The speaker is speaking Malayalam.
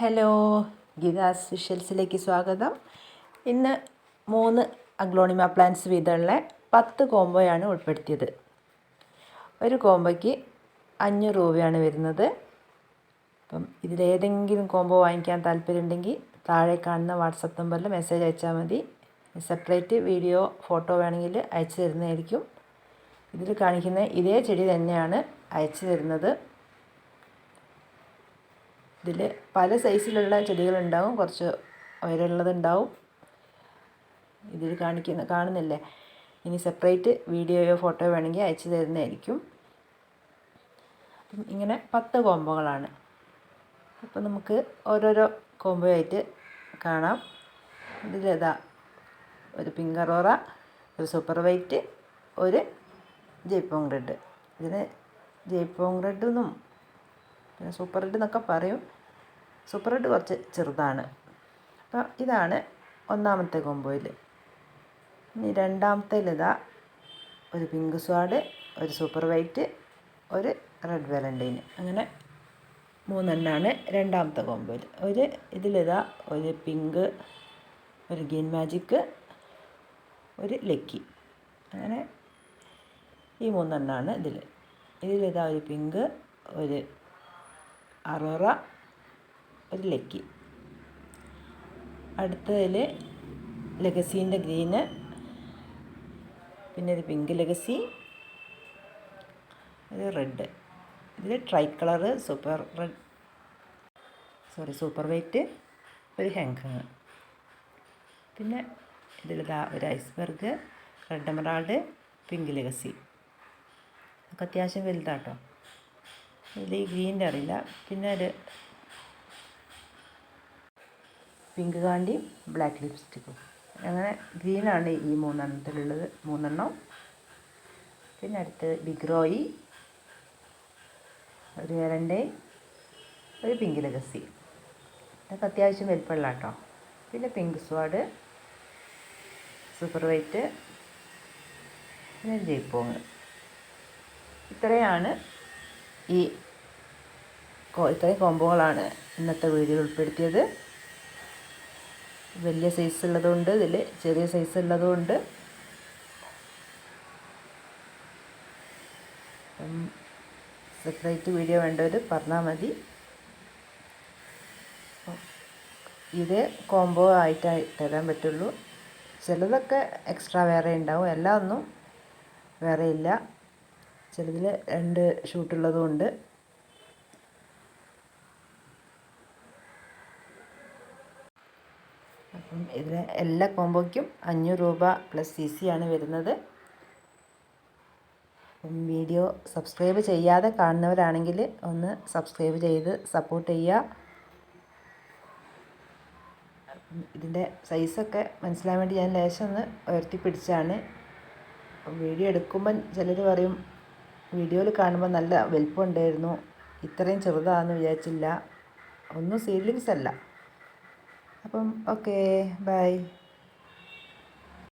ഹലോ ഗീതാസ് വിഷ്വൽസിലേക്ക് സ്വാഗതം. ഇന്ന് മൂന്ന് അഗ്ലോണിമ പ്ലാന്റ്സ് വീതമുള്ള പത്ത് കോംബോയാണ് ഉൾപ്പെടുത്തിയത്. ഒരു കോംബോയ്ക്ക് അഞ്ഞൂറ് രൂപയാണ് വരുന്നത്. അപ്പം ഇതിലേതെങ്കിലും കോംബോ വാങ്ങിക്കാൻ താല്പര്യമുണ്ടെങ്കിൽ താഴെ കാണുന്ന വാട്സപ്പ് നമ്പറിൽ മെസ്സേജ് അയച്ചാൽ മതി. സെപ്പറേറ്റ് വീഡിയോ ഫോട്ടോ വേണമെങ്കിൽ അയച്ചു തരുന്നതായിരിക്കും. ഇതിൽ കാണിക്കുന്ന ഇതേ ചെടി തന്നെയാണ് അയച്ചു തരുന്നത്. ഇതിൽ പല സൈസിലുള്ള ചെടികളുണ്ടാവും. കുറച്ച് ഉയരമുള്ളതുണ്ടാവും. ഇതിൽ കാണിക്കുന്ന കാണുന്നില്ലേ? ഇനി സെപ്പറേറ്റ് വീഡിയോയോ ഫോട്ടോയോ വേണമെങ്കിൽ അയച്ചു തരുന്നതായിരിക്കും. അപ്പം ഇങ്ങനെ പത്ത് കോംബോകളാണ് അപ്പം നമുക്ക് ഓരോരോ കോംബോ ആയിട്ട് കാണാം ഇതിലേതാ ഒരു പിങ്ക് അറോറ ഒരു സൂപ്പർ വൈറ്റ് ഒരു ജയ്പോങ് റെഡ് ഇതിന് ജയ്പോങ് റെഡ് എന്നും പിന്നെ സൂപ്പർ റെഡ് എന്നൊക്കെ പറയും. സൂപ്പർ റെഡ് കുറച്ച് ചെറുതാണ്. അപ്പോൾ ഇതാണ് ഒന്നാമത്തെ കോമ്പോയിൽ ഇനി രണ്ടാമത്തേൽ ഇതാ ഒരു പിങ്ക് സ്വാഡ് ഒരു സൂപ്പർ വൈറ്റ് ഒരു റെഡ് വെലന്റൈൻ അങ്ങനെ മൂന്നെണ്ണമാണ് രണ്ടാമത്തെ കോമ്പോയിൽ ഒരു ഇതിലിതാ ഒരു പിങ്ക് ഒരു ഗ്രീൻ മാജിക്ക് ഒരു ലക്കി അങ്ങനെ ഈ മൂന്നെണ്ണമാണ് ഇതിൽ. ഇതിലിതാ ഒരു പിങ്ക് ഒരു അറോറ ഒരു ലക്കി. അടുത്തതിൽ ലെഗസീന്റെ ഗ്രീന് പിന്നെ ഒരു പിങ്ക് ലെഗസി ഒരു റെഡ്. ഇതിൽ tricolour super red sorry super white ഒരു ഹെങ്കങ് പിന്നെ ഇതിലിതാ ഒരു iceberg red emerald pink legacy. ഒക്കെ അത്യാവശ്യം വലുതാട്ടോ. ഇതിൽ ഈ ഗ്രീന്റെ അറിയില്ല. പിന്നെ ഒരു പിങ്ക് കാണ്ടിയും ബ്ലാക്ക് ലിപ്സ്റ്റിക്കും അങ്ങനെ ഗ്രീനാണ് ഈ മൂന്നെണ്ണത്തിലുള്ളത്. മൂന്നെണ്ണം. പിന്നെ അടുത്ത് ബിഗ് റോയി ഒരു എരന്റെ ഒരു പിങ്ക് ലഗസി. ഇതൊക്കെ അത്യാവശ്യം വലിപ്പമുള്ള കേട്ടോ. പിന്നെ പിങ്ക് സ്വാഡ് സൂപ്പർ വൈറ്റ് പിന്നെ ജയ്പോങ്. ഇത്രയാണ് ഈ ഇത്രയും കോംബോകളാണ് ഇന്നത്തെ വീഡിയോയിൽ ഉൾപ്പെടുത്തിയത്. വലിയ സൈസ് ഉള്ളതുകൊണ്ട് ഇതിൽ ചെറിയ സൈസ് ഉള്ളതുകൊണ്ട് സെപ്പറേറ്റ് വീഡിയോ വേണ്ടവർ പറഞ്ഞാൽ മതി. ഇത് കോംബോ ആയിട്ട് തരാൻ പറ്റുള്ളൂ. ചിലതൊക്കെ എക്സ്ട്രാ വേറെ ഉണ്ടാവും എല്ലാം ഒന്നും വേറെ ഇല്ല. ചിലതിൽ രണ്ട് ഷൂട്ടുള്ളതും ഉണ്ട് അപ്പം ഇതിന് എല്ലാ കോമ്പോയ്ക്കും അഞ്ഞൂറ് രൂപ പ്ലസ് സി സി ആണ് വരുന്നത്. അപ്പം വീഡിയോ സബ്സ്ക്രൈബ് ചെയ്യാതെ കാണുന്നവരാണെങ്കിൽ ഒന്ന് സബ്സ്ക്രൈബ് ചെയ്ത് സപ്പോർട്ട് ചെയ്യുക. ഇതിന്റെ സൈസൊക്കെ മനസ്സിലാൻ വേണ്ടി ഞാൻ ലേശം ഒന്ന് ഉയർത്തി പിടിച്ചാണ് വീഡിയോ എടുക്കുമ്പം ചിലർ പറയും വീഡിയോയിൽ കാണുമ്പോൾ നല്ല വലിപ്പമുണ്ടായിരുന്നു. ഇത്രയും ചെറുതാണെന്ന് വിചാരിച്ചില്ല. ഒന്നും സീഡ്ലിങ്സ് അല്ല. അപ്പം ഓക്കേ ബൈ